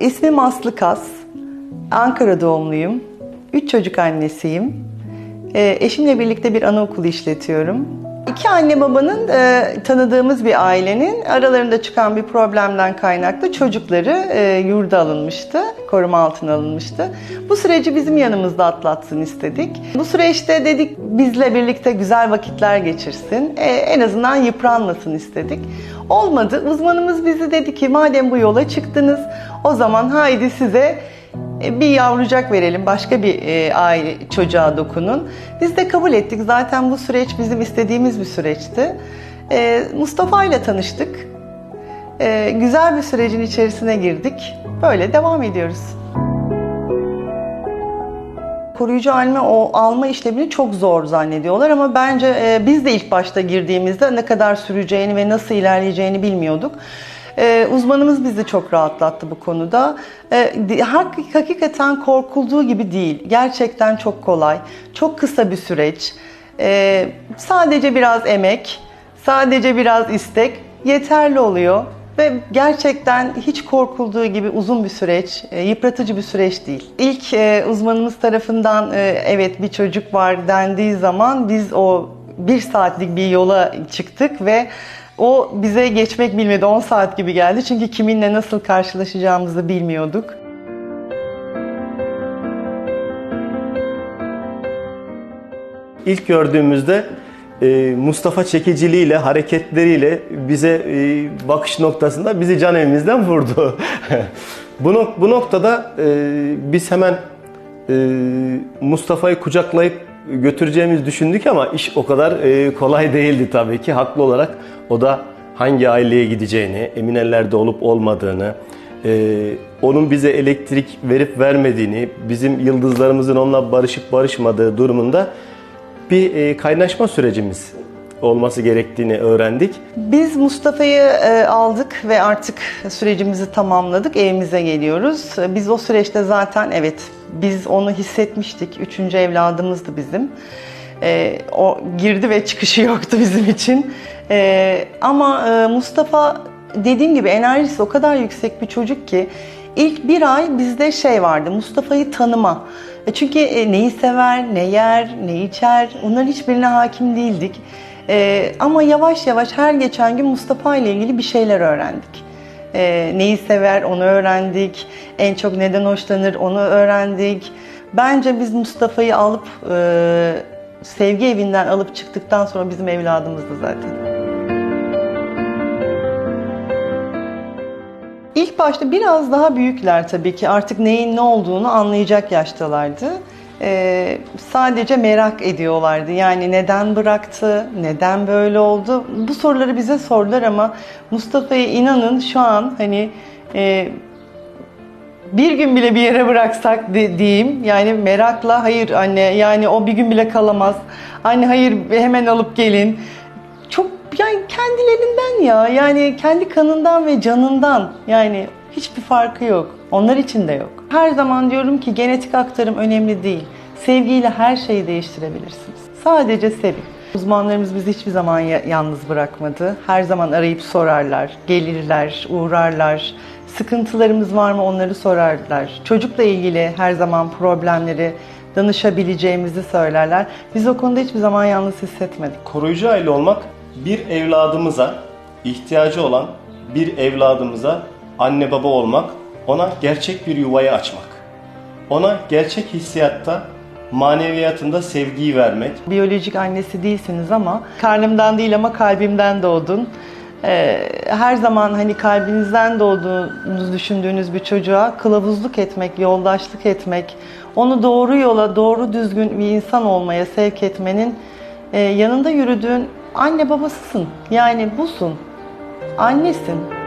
İsmim Aslı Kas. Ankara doğumluyum. Üç çocuk annesiyim. Ee, eşimle birlikte bir anaokulu işletiyorum. İki anne babanın e, tanıdığımız bir ailenin aralarında çıkan bir problemden kaynaklı çocukları e, yurda alınmıştı, koruma altına alınmıştı. Bu süreci bizim yanımızda atlatsın istedik. Bu süreçte dedik bizle birlikte güzel vakitler geçirsin, e, en azından yıpranmasın istedik. Olmadı. Uzmanımız bizi dedi ki madem bu yola çıktınız o zaman haydi size e, bir yavrucak verelim, başka bir e, aile çocuğa dokunun. Biz de kabul ettik. Zaten bu süreç bizim istediğimiz bir süreçti. E, Mustafa ile tanıştık. Güzel bir sürecin içerisine girdik. Böyle devam ediyoruz. Koruyucu alma o alma işlemini çok zor zannediyorlar ama bence biz de ilk başta girdiğimizde ne kadar süreceğini ve nasıl ilerleyeceğini bilmiyorduk. Ee, uzmanımız bizi çok rahatlattı bu konuda. Ee, hak- hakikaten korkulduğu gibi değil. Gerçekten çok kolay. Çok kısa bir süreç. Ee, sadece biraz emek, sadece biraz istek yeterli oluyor. Ve gerçekten hiç korkulduğu gibi uzun bir süreç, e, yıpratıcı bir süreç değil. İlk e, uzmanımız tarafından e, evet bir çocuk var dendiği zaman biz o bir saatlik bir yola çıktık ve o bize geçmek bilmedi 10 saat gibi geldi. Çünkü kiminle nasıl karşılaşacağımızı bilmiyorduk. İlk gördüğümüzde e, Mustafa çekiciliğiyle, hareketleriyle bize e, bakış noktasında bizi can evimizden vurdu. bu, nok- bu noktada e, biz hemen Mustafa'yı kucaklayıp götüreceğimizi düşündük ama iş o kadar e, kolay değildi tabii ki. Haklı olarak o da hangi aileye gideceğini, emin ellerde olup olmadığını, e, onun bize elektrik verip vermediğini, bizim yıldızlarımızın onunla barışıp barışmadığı durumunda bir e, kaynaşma sürecimiz olması gerektiğini öğrendik. Biz Mustafa'yı e, aldık ve artık sürecimizi tamamladık. Evimize geliyoruz. Biz o süreçte zaten evet biz onu hissetmiştik. Üçüncü evladımızdı bizim. E, o girdi ve çıkışı yoktu bizim için. E, ama Mustafa dediğim gibi enerjisi o kadar yüksek bir çocuk ki ilk bir ay bizde şey vardı. Mustafa'yı tanıma. Çünkü neyi sever, ne yer, ne içer onların hiçbirine hakim değildik. E, ama yavaş yavaş her geçen gün Mustafa ile ilgili bir şeyler öğrendik. E, neyi sever onu öğrendik. En çok neden hoşlanır onu öğrendik. Bence biz Mustafa'yı alıp e, sevgi evinden alıp çıktıktan sonra bizim evladımızdı zaten. İlk başta biraz daha büyükler tabii ki artık neyin ne olduğunu anlayacak yaştalardı. Ee, sadece merak ediyorlardı. Yani neden bıraktı, neden böyle oldu? Bu soruları bize sordular ama Mustafa'ya inanın şu an hani e, bir gün bile bir yere bıraksak de, diyeyim yani merakla hayır anne yani o bir gün bile kalamaz. Anne hayır hemen alıp gelin. Çok yani kendilerinden ya yani kendi kanından ve canından yani hiçbir farkı yok. Onlar için de yok. Her zaman diyorum ki genetik aktarım önemli değil. Sevgiyle her şeyi değiştirebilirsiniz. Sadece sevin. Uzmanlarımız bizi hiçbir zaman ya- yalnız bırakmadı. Her zaman arayıp sorarlar, gelirler, uğrarlar. Sıkıntılarımız var mı onları sorarlar. Çocukla ilgili her zaman problemleri danışabileceğimizi söylerler. Biz o konuda hiçbir zaman yalnız hissetmedik. Koruyucu aile olmak bir evladımıza ihtiyacı olan bir evladımıza anne baba olmak, ona gerçek bir yuvayı açmak. Ona gerçek hissiyatta, maneviyatında sevgiyi vermek. Biyolojik annesi değilsiniz ama karnımdan değil ama kalbimden doğdun. Ee, her zaman hani kalbinizden doğduğunuzu düşündüğünüz bir çocuğa kılavuzluk etmek, yoldaşlık etmek, onu doğru yola, doğru düzgün bir insan olmaya sevk etmenin e, yanında yürüdüğün anne babasısın. Yani busun. Annesin.